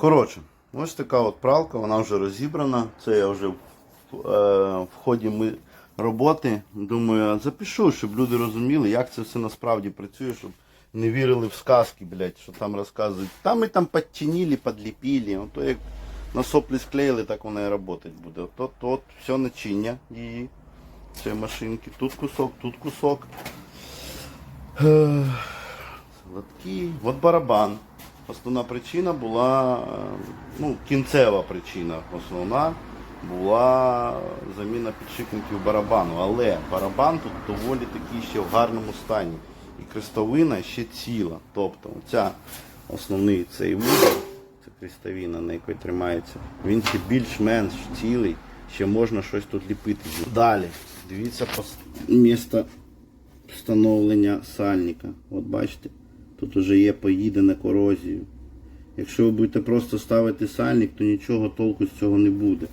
Коротше, ось така от пралка, вона вже розібрана. Це я вже е, в ході ми роботи. Думаю, запишу, щоб люди розуміли, як це все насправді працює, щоб не вірили в сказки, блядь, що там розказують. Там ми там підчинили, підліпили. Ото як на соплі склеїли, так вона і працювати буде. От, от все начиння її. Цієї машинки. Тут кусок, тут кусок. Лотки. От барабан. Основна причина була, е, ну, кінцева причина основна була заміна підшипників барабану. Але барабан тут доволі такий ще в гарному стані. І крестовина ще ціла. Тобто ця основний цей вузол, це крестовина, на якій тримається, він ще більш-менш цілий, ще можна щось тут ліпити. Далі, дивіться місце встановлення сальника. От бачите, тут вже є поїдена корозію. Якщо ви будете просто ставити сальник, то нічого толку з цього не буде.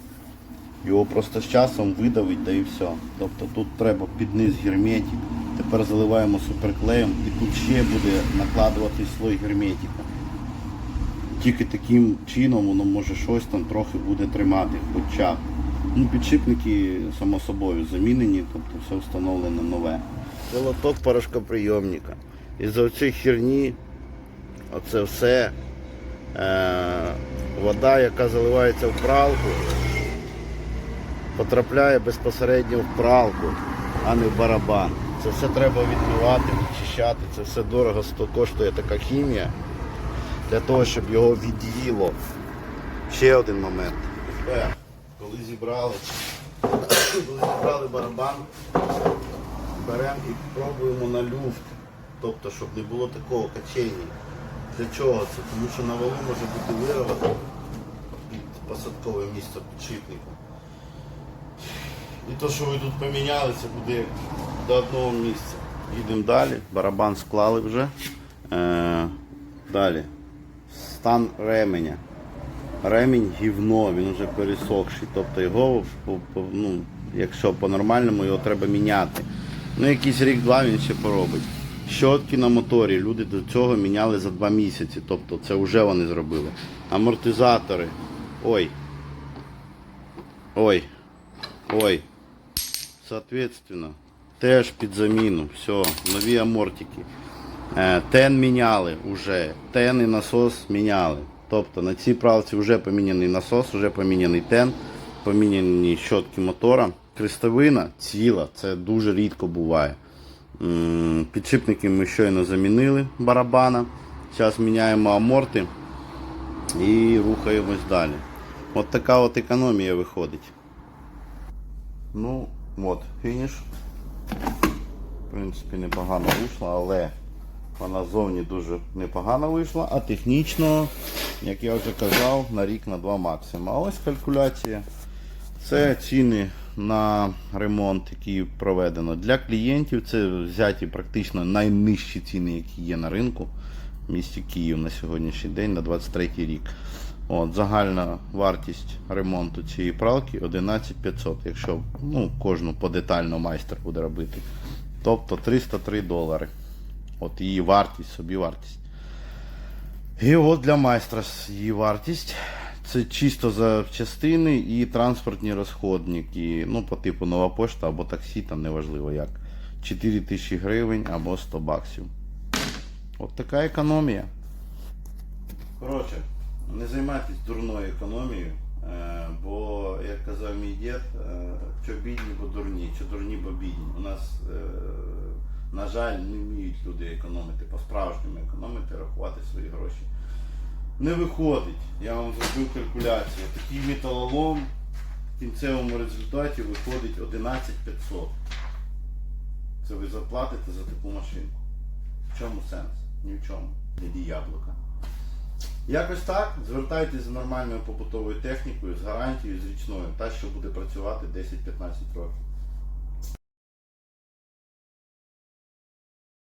Його просто з часом видавить, да і все. Тобто тут треба під низ герметик. Тепер заливаємо суперклеєм і тут ще буде накладувати слой герметика. Тільки таким чином воно може щось там трохи буде тримати, хоча. Ну, підшипники, само собою, замінені, тобто все встановлено нове. Це лоток порошкоприйомника. І за цієї херні, оце все е, вода, яка заливається в пралку, потрапляє безпосередньо в пралку, а не в барабан. Це все треба відмивати, відчищати, це все дорого коштує така хімія для того, щоб його від'їло. Ще один момент. Коли зібрали, коли зібрали барабан, беремо і пробуємо на люфт. Тобто, щоб не було такого качення. Для чого це? Тому що на валу може бути вирвано під посадкове місце підшипника. І то, що ви тут поміняли, це буде до одного місця. Їдемо далі. Барабан склали вже. Е, далі. Стан ременя. Ремінь гівно, він вже пересохший. Тобто його, ну, якщо по-нормальному, його треба міняти. Ну, якийсь рік-два він ще поробить. Щотки на моторі люди до цього міняли за два місяці. Тобто це вже вони зробили. Амортизатори. Ой. Ой. Ой. Соответственно, теж під заміну. Все, нові амортики. Е, Тен міняли вже. Тен і насос міняли. Тобто на цій пралці вже поміняний насос, вже поміняний тен, поміняні щотки мотора. Крестовина ціла, це дуже рідко буває. Підшипники ми щойно замінили барабана. Зараз міняємо аморти і рухаємось далі. От така от економія виходить. Ну, от, фініш. В принципі, непогано вийшло, але вона зовні дуже непогано вийшла, а технічно, як я вже казав, на рік на два максимум. А ось калькуляція. Це ціни на ремонт, які проведено. Для клієнтів це взяті практично найнижчі ціни, які є на ринку в місті Київ на сьогоднішній день, на 23 рік. От, загальна вартість ремонту цієї пралки 11 500, якщо ну, кожну подетально майстер буде робити. Тобто 303 долари. От її вартість, собі вартість. І от для майстра її вартість. Це чисто за частини і транспортні розходники. Ну, по типу нова пошта або таксі, там неважливо як. 4 тисячі гривень або 100 баксів. От така економія. Коротше, не займайтесь дурною економією, е, бо, як казав мій дід, е, що бідні, бо дурні, що дурні, бо бідні. У нас, е, на жаль, не вміють люди економити, по-справжньому економити, рахувати свої гроші. Не виходить. Я вам зробив калькуляцію. Такий металолом в кінцевому результаті виходить 11 500. Це ви заплатите за таку машинку. В чому сенс? Ні в чому. Іди яблука. Якось так. Звертайтеся за нормальною побутовою технікою, з гарантією, з річною, та що буде працювати 10-15 років.